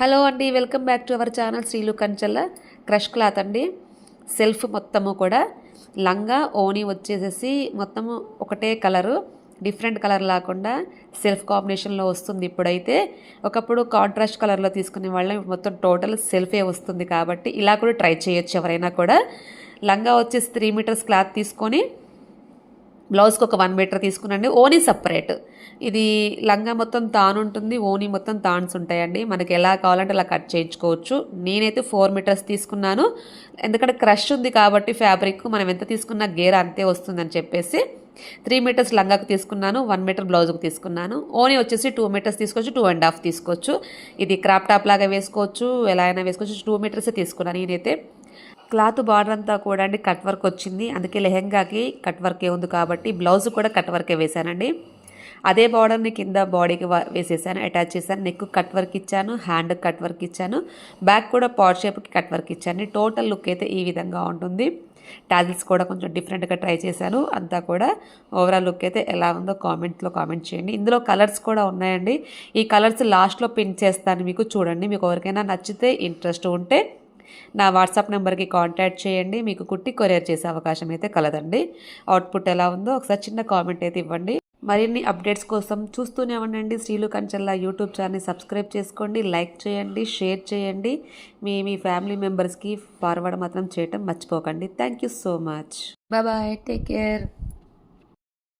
Hello అండి welcome back to our channel Srilu Kanchella. Crush cloth అండి. Self మొత్తము కూడా. లంగా ఓని వచ్చేసేసి మొత్తము ఒకటే కలరు. డిఫరెంట్ కలర్ లేకుండా సెల్ఫ్ కాంబినేషన్లో వస్తుంది ఇప్పుడైతే. ఒకప్పుడు కాంట్రాస్ట్ కలర్లో తీసుకునే వాళ్ళం. మొత్తం టోటల్ సెల్ఫే వస్తుంది కాబట్టి ఇలా కూడా ట్రై చేయొచ్చు ఎవరైనా కూడా. లంగా వచ్చేసి త్రీ మీటర్స్ క్లాత్ తీసుకొని బ్లౌజ్కి ఒక వన్ మీటర్ తీసుకునండి. ఓనీ సపరేట్. ఇది లంగా మొత్తం తానుంటుంది ఓనీ మొత్తం తాన్స్ ఉంటాయండి. మనకి ఎలా కావాలంటే అలా కట్ చేయించుకోవచ్చు. నేనైతే ఫోర్ మీటర్స్ తీసుకున్నాను. ఎందుకంటే క్రష్ ఉంది కాబట్టి ఫ్యాబ్రిక్ మనం ఎంత తీసుకున్నా గేర్ అంతే వస్తుందని చెప్పేసి త్రీ మీటర్స్ లంగాకు తీసుకున్నాను వన్ మీటర్ బ్లౌజ్కి తీసుకున్నాను. ఓనీ వచ్చేసి టూ మీటర్స్ తీసుకోవచ్చు టూ అండ్ హాఫ్ తీసుకోవచ్చు. ఇది క్రాప్ టాప్ లాగా వేసుకోవచ్చు ఎలా అయినా వేసుకోవచ్చు. టూ మీటర్సే తీసుకున్నాను నేనైతే. క్లాత్ బార్డర్ అంతా కూడా అండి కట్ వర్క్ వచ్చింది. అందుకే లెహెంగాకి కట్ వర్కే ఉంది కాబట్టి బ్లౌజ్ కూడా కట్ వర్కే వేశానండి. అదే బార్డర్ని కింద బాడీకి వేసేసాను అటాచ్ చేశాను. నెక్ కట్ వర్క్ ఇచ్చాను హ్యాండ్ కట్ వర్క్ ఇచ్చాను బ్యాక్ కూడా పాట్ షేప్కి కట్ వర్క్ ఇచ్చాను. టోటల్ లుక్ అయితే ఈ విధంగా ఉంటుంది. టాజిల్స్ కూడా కొంచెం డిఫరెంట్గా ట్రై చేశాను. అంతా కూడా ఓవరాల్ లుక్ అయితే ఎలా ఉందో కామెంట్లో కామెంట్ చేయండి. ఇందులో కలర్స్ కూడా ఉన్నాయండి. ఈ కలర్స్ లాస్ట్లో పిన్ చేస్తాను మీకు. చూడండి మీకు ఎవరికైనా నచ్చితే ఇంట్రెస్ట్ ఉంటే నా వాట్సాప్ నెంబర్కి కాంటాక్ట్ చేయండి. మీకు కుట్టి కొరియర్ చేసే అవకాశం అయితే కలదండి. అవుట్పుట్ ఎలా ఉందో ఒకసారి చిన్న కామెంట్ అయితే ఇవ్వండి. మరిన్ని అప్డేట్స్ కోసం చూస్తూనే ఉండండి. శ్రీలు కంచెల్లా యూట్యూబ్ ఛానల్ని సబ్స్క్రైబ్ చేసుకోండి. లైక్ చేయండి షేర్ చేయండి. మీ మీ ఫ్యామిలీ మెంబర్స్కి ఫార్వర్డ్ మాత్రం చేయటం మర్చిపోకండి. Thank you so much. Bye take care.